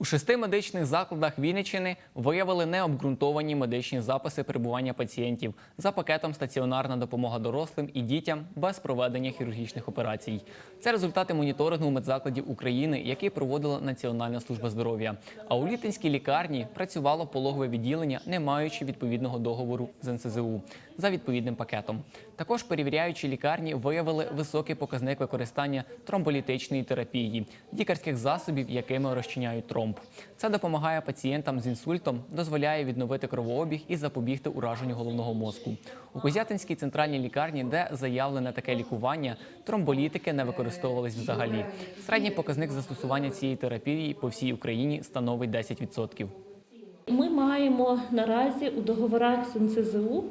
У шести медичних закладах Вінниччини виявили необґрунтовані медичні записи перебування пацієнтів за пакетом стаціонарна допомога дорослим і дітям без проведення хірургічних операцій. Це результати моніторингу медзакладів України, який проводила Національна служба здоров'я. А у Літинській лікарні працювало пологове відділення, не маючи відповідного договору з НСЗУ за відповідним пакетом. Також перевіряючі лікарні виявили високий показник використання тромболітичної терапії, лікарських засобів, якими розчиняють тромб. Це допомагає пацієнтам з інсультом, дозволяє відновити кровообіг і запобігти ураженню головного мозку. У Козятинській центральній лікарні, де заявлене таке лікування, тромболітики не використовувались взагалі. Середній показник застосування цієї терапії по всій Україні становить 10%. Ми маємо наразі у договорах з НСЗУ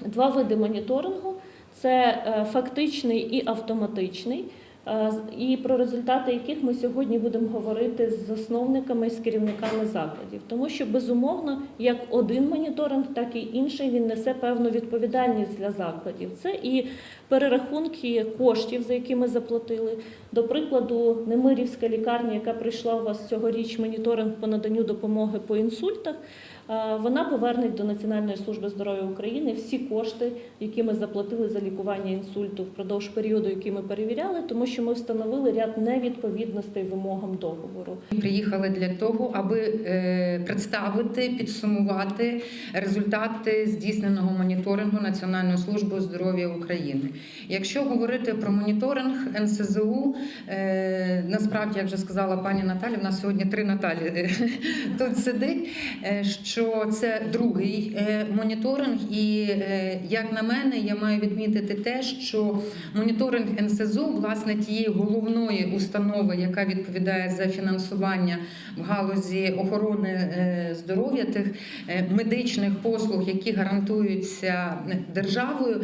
два види моніторингу: це е, фактичний і автоматичний. Е, І про результати яких ми сьогодні будемо говорити з засновниками і з керівниками закладів, тому що безумовно, як один моніторинг, так і інший він несе певну відповідальність для закладів. Це і перерахунки коштів, за які ми заплатили. До прикладу, Немирівська лікарня, яка прийшла у вас цьогоріч моніторинг по наданню допомоги по інсультах. Е, Вона поверне до Національної служби здоров'я України всі кошти, які ми заплатили за лікування інсульту впродовж періоду, який ми перевіряли, тому що ми встановили ряд невідповідностей вимогам договору. Приїхали для того, аби е, представити, підсумувати результати здійсненого моніторингу Національною службою здоров'я України. Якщо говорити про моніторинг НСЗУ, е, насправді, як вже сказала пані Наталя, в нас сьогодні три Наталі тут сидить. е, Що це другий е, моніторинг, і е, як на мене, я маю відмітити те, що моніторинг НСЗУ, власне, тієї головної установи, яка відповідає за фінансування в галузі охорони е, здоров'я, тих медичних послуг, які гарантуються державою,